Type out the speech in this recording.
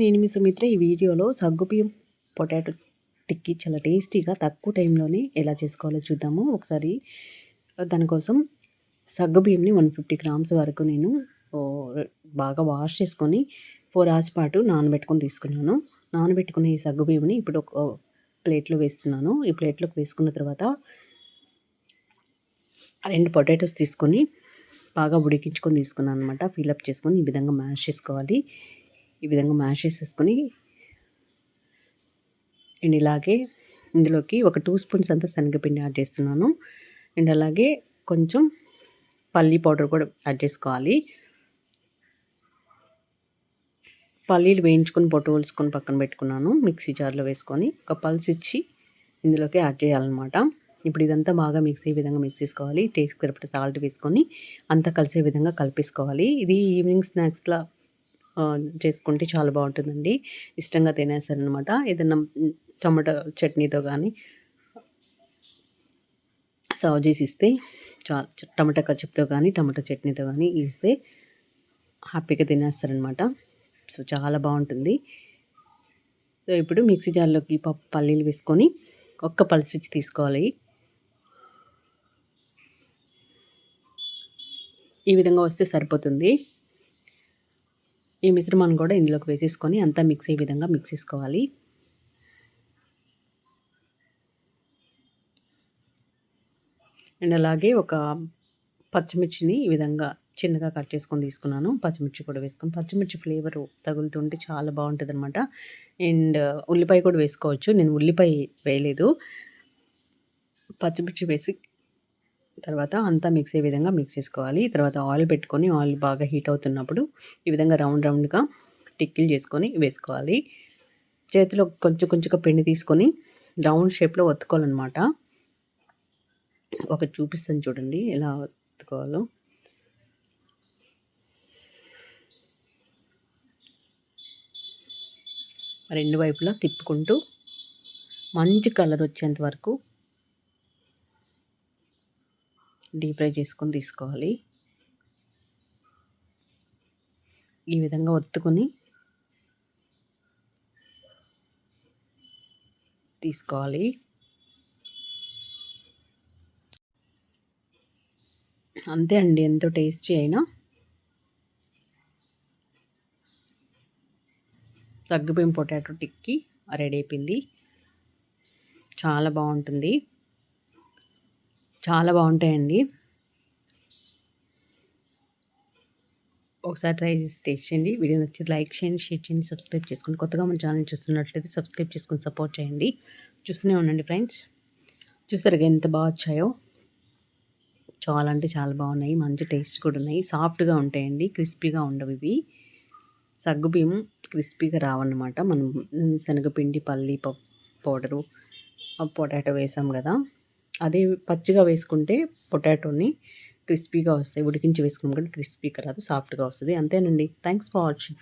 నేను మీ సుమిత్ర ఈ వీడియోలో సగ్గుబియ్యం పొటాటో టిక్కి చాలా టేస్టీగా తక్కువ టైంలోనే ఎలా చేసుకోవాలో చూద్దాము. ఒకసారి దానికోసం సగ్గుబియ్యంని వన్ ఫిఫ్టీ గ్రామ్స్ వరకు నేను బాగా వాష్ చేసుకొని ఫోర్ అవర్స్ పాటు నానబెట్టుకొని తీసుకున్నాను. నానబెట్టుకున్న ఈ సగ్గుబియ్యంని ఇప్పుడు ఒక ప్లేట్లో వేస్తున్నాను. ఈ ప్లేట్లోకి వేసుకున్న తర్వాత రెండు పొటాటోస్ తీసుకొని బాగా ఉడికించుకొని తీసుకున్నాను అనమాట ఫిల్అప్ చేసుకొని ఈ విధంగా మ్యాష్ చేసుకోవాలి. ఈ విధంగా మ్యాష్ చేసేసుకొని అండ్ ఇలాగే ఇందులోకి ఒక టూ స్పూన్స్ అంతా శనగపిండి యాడ్ చేస్తున్నాను. అండ్ అలాగే కొంచెం పల్లీ పౌడర్ కూడా యాడ్ చేసుకోవాలి. పల్లీలు వేయించుకొని పొట్టు కొలుసుకొని పక్కన పెట్టుకున్నాను మిక్సీ జార్లో వేసుకొని ఒక పల్స్ ఇచ్చి ఇందులోకి యాడ్ చేయాలన్నమాట. ఇప్పుడు ఇదంతా బాగా మిక్సీ విధంగా మిక్స్ చేసుకోవాలి. టేస్ట్ సరిపడ సాల్ట్ వేసుకొని అంతా కలిసే విధంగా కలిపేసుకోవాలి. ఇది ఈవినింగ్ స్నాక్స్లా చేసుకుంటే చాలా బాగుంటుందండి. ఇష్టంగా తినేస్తారనమాట ఏదైనా టమాటా చట్నీతో కానీ సర్వ్ చేసి ఇస్తే చాలా టమాటా కచ్చప్తో కానీ టమాటా చట్నీతో కానీ ఇస్తే హ్యాపీగా తినేస్తారనమాట సో చాలా బాగుంటుంది. సో ఇప్పుడు మిక్సీ జార్లోకి పప్పు పల్లీలు వేసుకొని ఒక్క పల్సిచ్చి తీసుకోవాలి. ఈ విధంగా వస్తే సరిపోతుంది. ఈ మిశ్రమాన్ని కూడా ఇందులోకి వేసేసుకొని అంతా మిక్స్ అయ్యే విధంగా మిక్స్ చేసుకోవాలి. అండ్ అలాగే ఒక పచ్చిమిర్చిని ఈ విధంగా చిన్నగా కట్ చేసుకొని తీసుకున్నాను. పచ్చిమిర్చి కూడా వేసుకొని పచ్చిమిర్చి ఫ్లేవర్ తగులుతుంటే చాలా బాగుంటుంది అనమాట అండ్ ఉల్లిపాయ కూడా వేసుకోవచ్చు. నేను ఉల్లిపాయ వేయలేదు. పచ్చిమిర్చి వేసి తర్వాత అంతా మిక్స్ అయ్యే విధంగా మిక్స్ చేసుకోవాలి. తర్వాత ఆయిల్ పెట్టుకొని ఆయిల్ బాగా హీట్ అవుతున్నప్పుడు ఈ విధంగా రౌండ్ రౌండ్గా టిక్కిలు చేసుకొని వేసుకోవాలి. చేతిలో కొంచెం కొంచెంగా పిండి తీసుకొని రౌండ్ షేప్లో ఒత్తుకోవాలన్నమాట. ఒక చూపిస్తాను చూడండి ఎలా ఒత్తుకోవాలో. రెండు వైపులా తిప్పుకుంటూ మంచి కలర్ వచ్చేంత వరకు డీప్ ఫ్రై చేసుకొని తీసుకోవాలి. ఈ విధంగా ఒత్తుకొని తీసుకోవాలి. అంతే అండి ఎంతో టేస్టీ అయినా. సగ్గుబియ్యం పొటాటో టిక్కి రెడీ అయిపోయింది. చాలా బాగుంటుంది. చాలా బాగుంటాయండి. ఒకసారి ట్రై చేసి టేస్ట్ చేయండి. వీడియో నచ్చి లైక్ చేయండి షేర్ చేయండి సబ్స్క్రైబ్ చేసుకోండి. కొత్తగా మన ఛానల్ చూస్తున్నట్లయితే సబ్స్క్రైబ్ చేసుకొని సపోర్ట్ చేయండి. చూస్తూనే ఉండండి ఫ్రెండ్స్. చూసారుగా ఎంత బాగా వచ్చాయో? చాలా అంటే చాలా బాగున్నాయి. మంచి టేస్ట్ కూడా ఉన్నాయి. సాఫ్ట్గా ఉంటాయండి. క్రిస్పీగా ఉండవు ఇవి. సగ్గుబియ్యం క్రిస్పీగా రావన్నమాట. మనం శనగపిండి పల్లి పౌడరు పొటాటో వేసాం కదా. అదే పచ్చిగా వేసుకుంటే పొటాటోని క్రిస్పీగా వస్తాయి. ఉడికించి వేసుకున్నాం కానీ క్రిస్పీగా రాదు సాఫ్ట్గా వస్తుంది. అంతేనండి. Thanks for watching